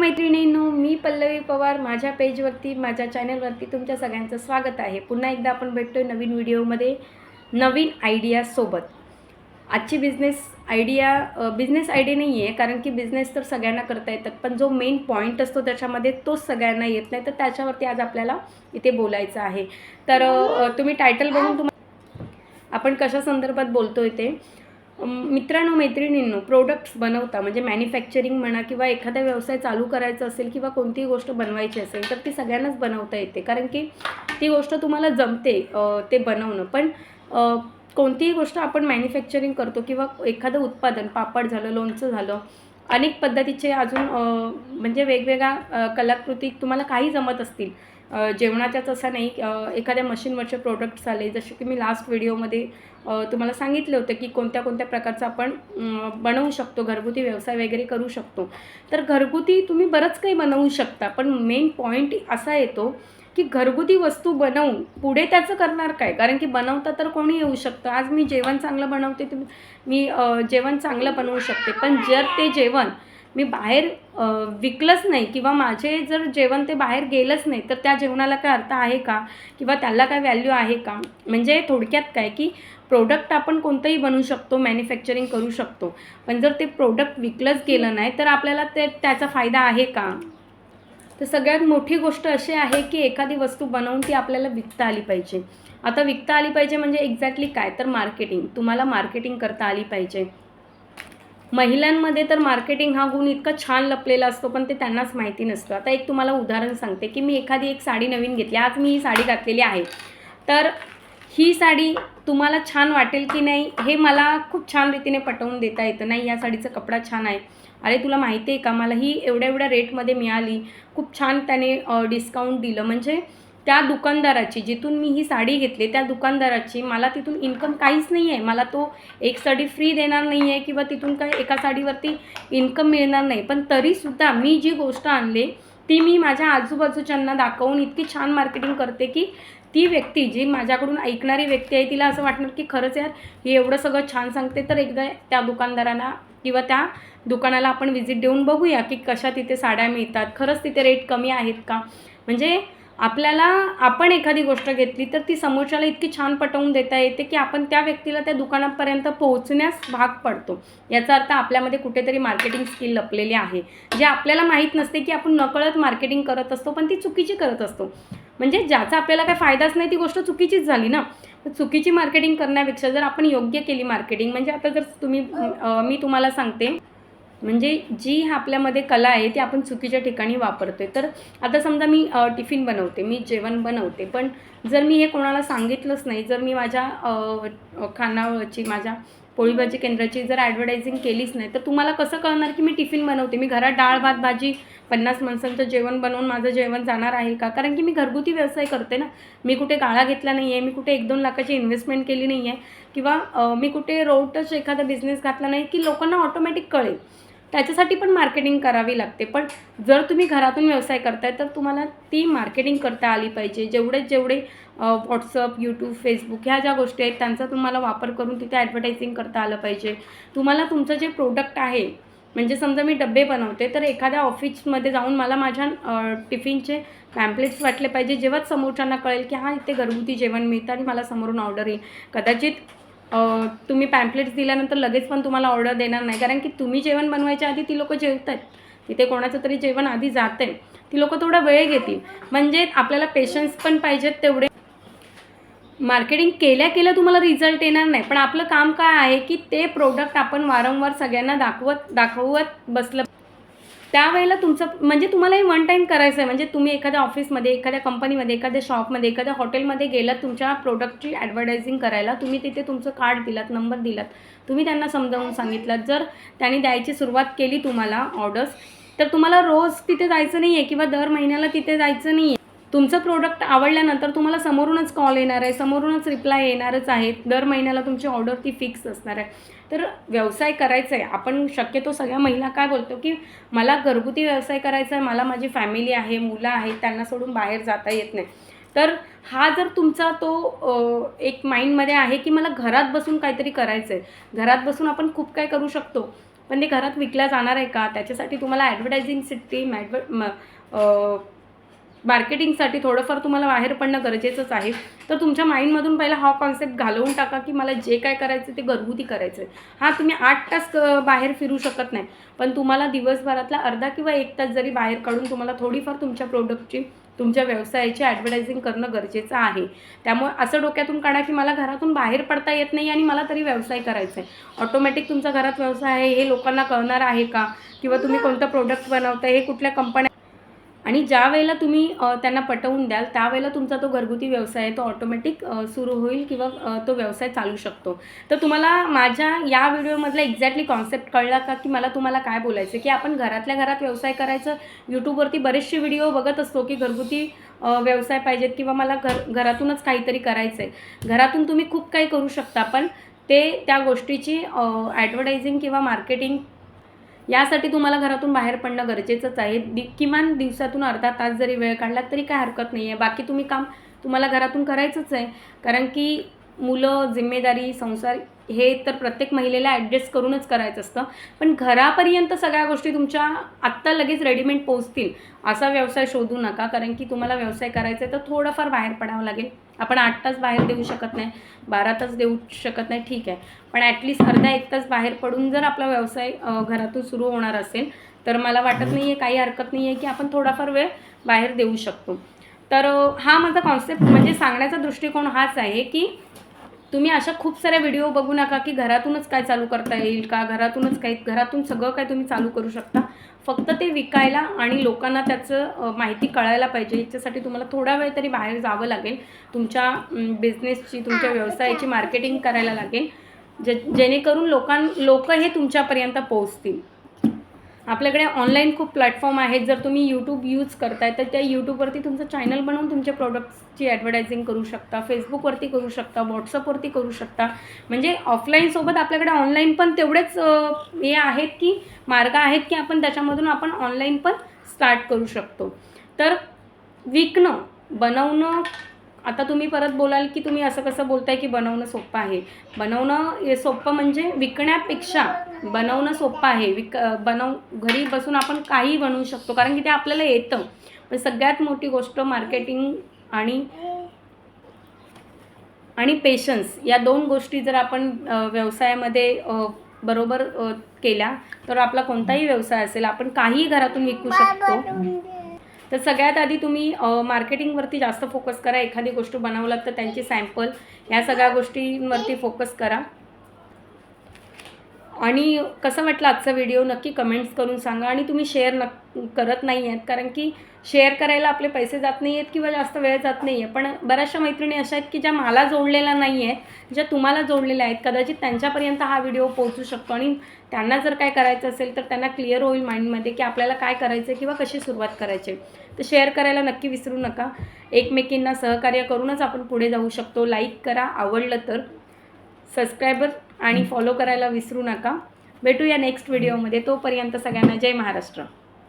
मैत्रिणींनो मी पल्लवी पवार. माझ्या पेजवरती माझ्या चॅनलवरती तुमच्या सगळ्यांचं स्वागत आहे. पुन्हा एकदा आपण भेटतोय नवीन व्हिडिओमध्ये नवीन आयडियासोबत आजची बिझनेस आयडिया बिझनेस आयडिया नाही आहे कारण की बिझनेस तर सगळ्यांना करता येतात पण जो मेन पॉईंट असतो त्याच्यामध्ये तोच सगळ्यांना येत नाही. तर त्याच्यावरती आज आपल्याला इथे बोलायचं आहे. तर तुम्ही टायटल बघून तुम्हाला आपण कशा संदर्भात बोलतो ते? मित्रांनो मैत्रिणींनो प्रोडक्ट्स बनवता म्हणजे मॅन्युफॅक्चरिंग म्हणा किंवा एखादा व्यवसाय चालू करायचा असेल किंवा कोणतीही गोष्ट बनवायची असेल तर ती सगळ्यांनाच बनवता येते. कारण की ती गोष्ट तुम्हाला जमते ते बनवणं. पण कोणतीही गोष्ट आपण मॅन्युफॅक्चरिंग करतो किंवा एखादं उत्पादन पापड झालं लोणचं झालं अनेक पद्धतीचे अजून म्हणजे वेगवेगळ्या कलाकृती तुम्हाला काही जमत असतील. जेवणाच्याच असं नाही एखाद्या मशीनवरचे प्रोडक्ट्स आले. जसे की मी लास्ट व्हिडिओमध्ये तुम्हाला सांगितले होते की कोणत्या कोणत्या प्रकारचं आपण बनवू शकतो. घरगुती व्यवसाय वगैरे करू शकतो. तर घरगुती तुम्ही बरंच काही बनवू शकता. पण मेन पॉईंट असा येतो की घरगुती वस्तू बनवून पुढे त्याचं करणार काय? कारण की बनवता तर कोणी येऊ शकतं. आज मी जेवण चांगलं बनवते तर मी जेवण चांगलं बनवू शकते. पण जर ते जेवण मी बाहेर विकलंच नाही किंवा माझे जर जेवण ते बाहेर गेलंच नाही तर त्या जेवणाला काय अर्थ आहे का? किंवा त्याला काय व्हॅल्यू आहे का? म्हणजे थोडक्यात काय की प्रोडक्ट आपण कोणतंही बनवू शकतो मॅन्युफॅक्चरिंग करू शकतो. पण जर ते प्रोडक्ट विकलंच गेलं नाही तर आपल्याला ते त्याचा फायदा आहे का? तर सगळ्यात मोठी गोष्ट अशी आहे की एखादी वस्तू बनवून ती आपल्याला विकता आली पाहिजे. आता विकता आली पाहिजे म्हणजे एक्झॅक्टली काय? तर मार्केटिंग तुम्हाला मार्केटिंग करता आली पाहिजे. महिलांमध्ये तर मार्केटिंग हा गुण इतका छान लपलेला असतो पण ते त्यांनाच माहिती नसतं. आता एक तुम्हाला उदाहरण सांगते की मी एखादी एक साडी नवीन घेतली. आज मी ही साडी घातलेली आहे. तर ही साडी तुम्हाला छान वाटेल की नाही हे मला खूप छान रीतीने पटवून देता येतं. नाही या साडीचा कपडा छान आहे. अरे तुला माहिती आहे का मला ही एवढ्या एवढ्या रेटमध्ये मिळाली. खूप छान त्याने डिस्काउंट दिलं. म्हणजे त्या दुकानदाराची जिथून मी ही साडी घेतली त्या दुकानदाराची मला तिथून इन्कम काहीच नाही आहे मला तो एक साडी फ्री देणार नाही आहे किंवा तिथून काय एका साडीवरती इन्कम मिळणार नाही. पण तरीसुद्धा मी जी गोष्ट आणली ती मी माझ्या आजूबाजूच्यांना दाखवून इतकी छान मार्केटिंग करते की ती व्यक्ती जी माझ्याकडून ऐकणारी व्यक्ती आहे तिला असं वाटणार की खरंच यार हे एवढं सगळं छान सांगते तर एकदा त्या दुकानदारांना किंवा त्या दुकानाला आपण व्हिजिट देऊन बघूया की कशा तिथे साड्या मिळतात. खरंच तिथे रेट कमी आहेत का? म्हणजे आपल्याला आपण एखादी गोष्ट घेतली तर ती समोरच्याला इतकी छान पटवून देता येते की आपण त्या व्यक्तीला त्या दुकानापर्यंत पोहोचण्यास भाग पडतो. याचा अर्थ आपल्यामध्ये कुठेतरी मार्केटिंग स्किल लपलेली आहे. जे आपल्याला माहीत नसते की आपण नकळत मार्केटिंग करत असतो पण ती चुकीची करत असतो. म्हणजे ज्याचा आपल्याला काही फायदाच नाही ती गोष्ट चुकीचीच झाली ना. तर चुकीची मार्केटिंग करण्यापेक्षा जर आपण योग्य केली मार्केटिंग म्हणजे आता जर तुम्ही अं, मी तुम्हाला सांगते. म्हणजे जी आपल्यामध्ये कला आहे ती आपण चुकीच्या ठिकाणी वापरतोय. तर आता समजा मी टिफिन बनवते मी जेवण बनवते. पण जर मी हे कोणाला सांगितलंच नाही जर मी माझ्या खानावरची माझ्या पोळी भाजी केंद्राची जर ॲडव्हर्टायझिंग केलीच नाही तर तुम्हाला कसं कळणार की मी टिफिन बनवते? मी घरात डाळ भात भाजी पन्नास माणसांचं जेवण बनवून माझं जेवण जाणार आहे का? कारण की मी घरगुती व्यवसाय करते ना. मी कुठे गाळा घेतला नाही आहे मी कुठे एक दोन लाखाची इन्व्हेस्टमेंट केली नाही आहे किंवा मी कुठे रोडच एखादा बिझनेस घातला नाही की लोकांना ऑटोमॅटिक कळेल. त्याच्यासाठी पण मार्केटिंग करावी लागते. पण जर तुम्ही घरातून व्यवसाय करताय तर तुम्हाला ती मार्केटिंग करता आली पाहिजे. जेवढे जेवढे व्हॉट्सअप यूट्यूब फेसबुक ह्या ज्या गोष्टी आहेत त्यांचा तुम्हाला वापर करून तिथे ॲडव्हर्टायझिंग करता आलं पाहिजे. तुम्हाला तुमचं जे प्रोडक्ट आहे म्हणजे समजा मी डबे बनवते तर एखाद्या ऑफिसमध्ये जाऊन मला माझ्या टिफिनचे पॅम्पलेट्स वाटले पाहिजे. जेव्हाच समोरच्यांना कळेल की हां इथे घरगुती जेवण मिळतं आणि मला समोरून ऑर्डर येईल. कदाचित तुम्ही पॅम्पलेट्स दिल्यानंतर लगेच पण तुम्हाला ऑर्डर देणार नाही. कारण की तुम्ही जेवण बनवायच्या आधी ती लोकं जेवतात. तिथे कोणाचं तरी जेवण आधी जाते ती लोकं थोडा वेळ घेतील. म्हणजे आपल्याला पेशन्स पण पाहिजेत तेवढे. मार्केटिंग केल्या केल्या तुम्हाला रिझल्ट येणार नाही. पण आपलं काम काय आहे की ते प्रोडक्ट आपण वारंवार सगळ्यांना दाखवत दाखवत बसलं. त्यावेळेला तुमचं म्हणजे तुम्हाला हे वन टाईम करायचं आहे म्हणजे तुम्ही एखाद्या ऑफिसमध्ये एखाद्या कंपनीमध्ये एखाद्या शॉपमध्ये एखाद्या हॉटेलमध्ये गेलात तुमच्या प्रोडक्टची ॲडव्हर्टायझिंग करायला तुम्ही तिथे तुमचं कार्ड दिलात नंबर दिलात. तुम्ही त्यांना समजावून सांगितलं जर त्यांनी द्यायची सुरुवात केली तुम्हाला ऑर्डर्स तर तुम्हाला रोज तिथे जायचं नाही आहे किंवा दर महिन्याला तिथे जायचं नाही आहे तुमचं प्रोडक्ट आवडल्यानंतर तुम्हाला समोरूनच कॉल येणार आहे समोरूनच रिप्लाय येणारच आहे दर महिन्याला तुमची ऑर्डर ती फिक्स असणार आहे. तर व्यवसाय करायचा आहे. आपण शक्यतो सगळ्या महिला काय बोलतो की मला घरगुती व्यवसाय करायचा आहे मला माझी फॅमिली आहे मुलं आहेत त्यांना सोडून बाहेर जाता येत नाही. तर हा जर तुमचा तो एक माइंडमध्ये आहे की मला घरात बसून काहीतरी करायचं आहे घरात बसून आपण खूप काय करू शकतो. पण ते घरात विकल्या जाणार आहे का? त्याच्यासाठी तुम्हाला ॲडव्हर्टायझिंगसाठी मॅडव म मार्केटिंगसाठी थोडंफार तुम्हाला बाहेर पडणं गरजेचंच आहे. तर तुमच्या माइंडमधून पहिला हा कॉन्सेप्ट घालवून टाका की मला जे काय करायचं ते घरगुती करायचं आहे हां तुम्ही आठ तास बाहेर फिरू शकत नाही. पण तुम्हाला दिवसभरातला अर्धा किंवा एक तास जरी बाहेर काढून तुम्हाला थोडीफार तुमच्या प्रोडक्टची तुमच्या व्यवसायाची ॲडव्हर्टायझिंग करणं गरजेचं आहे. त्यामुळे असं डोक्यातून काढा की मला घरातून बाहेर पडता येत नाही आणि मला तरी व्यवसाय करायचा आहे ऑटोमॅटिक तुमचा घरात व्यवसाय आहे हे लोकांना कळणार आहे का? किंवा तुम्ही कोणतं प्रोडक्ट बनवता हे कुठल्या कंपन्या आणि ज्या वेळेला तुम्ही त्यांना पटवून द्याल त्यावेळेला तुमचा तो घरगुती व्यवसाय आहे तो ऑटोमॅटिक सुरू होईल किंवा तो व्यवसाय चालू शकतो. तर तुम्हाला माझ्या या व्हिडिओमधला एक्झॅक्टली कॉन्सेप्ट कळला का? की मला तुम्हाला काय बोलायचं की आपण घरातल्या घरात व्यवसाय करायचं यूट्यूबवरती बरेचसे व्हिडिओ बघत असतो की घरगुती व्यवसाय पाहिजेत किंवा मला घर घरातूनच काहीतरी करायचं आहे घरातून तुम्ही खूप काही करू शकता पण ते त्या गोष्टीची ॲडव्हर्टायझिंग किंवा मार्केटिंग यासाठी तुम्हाला घरातून बाहेर पडणं गरजेचंच आहे. दि किमान दिवसातून अर्धा तास जरी वेळ काढला तरी काय हरकत नाही आहे बाकी तुम्ही काम तुम्हाला घरातून करायचंच आहे. कारण की मुलं जिम्मेदारी संसार हे तर प्रत्येक महिलेला ॲडजस्ट करूनच करायचं असतं. पण घरापर्यंत सगळ्या गोष्टी तुमच्या आत्ता लगेच रेडीमेड पोहोचतील असा व्यवसाय शोधू नका. कारण की तुम्हाला व्यवसाय करायचा आहे तर थोडंफार बाहेर पडावं लागेल. आपण आठ तास बाहेर देऊ शकत नाही बारा तास देऊ शकत नाही ठीक आहे. पण ॲटलिस्ट अर्धा एक तास बाहेर पडून जर आपला व्यवसाय घरातून सुरू होणार असेल तर मला वाटत नाही आहे काही हरकत नाही आहे की आपण थोडाफार वेळ बाहेर देऊ शकतो. तर हा माझा कॉन्सेप्ट म्हणजे सांगण्याचा दृष्टिकोन हाच आहे की तुम्ही अशा खूप साऱ्या व्हिडिओ बघू नका की घरातूनच काय चालू करता येईल का? घरातूनच काही घरातून सगळं काय तुम्ही चालू करू शकता. फक्त ते विकायला आणि लोकांना त्याचं माहिती कळायला पाहिजे. याच्यासाठी तुम्हाला थोडा वेळ तरी बाहेर जावं लागेल. तुमच्या बिझनेसची तुमच्या व्यवसायाची मार्केटिंग करायला लागेल. जे जेणेकरून लोकां लोक हे तुमच्यापर्यंत पोहोचतील. आपल्याकडे ऑनलाईन खूप प्लॅटफॉर्म आहेत. जर तुम्ही यूट्यूब यूज करताय तर त्या यूट्यूबवरती तुमचं चॅनल बनवून तुमच्या प्रोडक्ट्सची ॲडव्हर्टायझिंग करू शकता फेसबुकवरती करू शकता व्हॉट्सअपवरती करू शकता. म्हणजे ऑफलाईनसोबत आपल्याकडे ऑनलाईन पण तेवढेच हे आहेत की मार्ग आहेत की आपण त्याच्यामधून आपण ऑनलाईन पण स्टार्ट करू शकतो. तर विकणं बनवणं आता तुम्ही परत बोलाल की तुम्ही असं कसं बोलताय की बनवणं सोपं आहे. बनवणं सोपं म्हणजे विकण्यापेक्षा बनवणं सोपं आहे. विक बनव घरी बसून आपण काही बनवू शकतो. कारण की ते आपल्याला येतं. पण सगळ्यात मोठी गोष्ट मार्केटिंग आणि आणि पेशन्स या दोन गोष्टी जर आपण व्यवसायामध्ये बरोबर केल्या तर आपला कोणताही व्यवसाय असेल आपण काहीही घरातून विकू शकतो. तर सगळ्यात आधी तुम्ही मार्केटिंगवरती जास्त फोकस करा. एखादी गोष्ट बनवलात तर त्यांची सॅम्पल या सगळ्या गोष्टींवरती फोकस करा. आणि कसं वाटलं आजचा व्हिडिओ नक्की कमेंट्स करून सांगा आणि तुम्ही शेअर नक् करत नाही आहेत कारण की शेअर करायला आपले पैसे जात नाही आहेत किंवा जास्त वेळ जात नाही आहे पण बऱ्याचशा मैत्रिणी अशा आहेत की ज्या मला जोडलेल्या नाही आहेत ज्या तुम्हाला जोडलेल्या आहेत. कदाचित त्यांच्यापर्यंत हा व्हिडिओ पोहोचू शकतो आणि त्यांना जर काय करायचं असेल तर त्यांना क्लिअर होईल माइंडमध्ये की आपल्याला काय करायचं आहे किंवा कशी सुरुवात करायची तर शेअर करायला नक्की विसरू नका. एकमेकींना सहकार्य करूनच आपण पुढे जाऊ शकतो. लाईक करा. आवडलं तर. सबस्क्रायबर आणि फॉलो करायला विसरू नका. भेटूया नेक्स्ट व्हिडिओमध्ये तोपर्यंत सगळ्यांना जय महाराष्ट्र.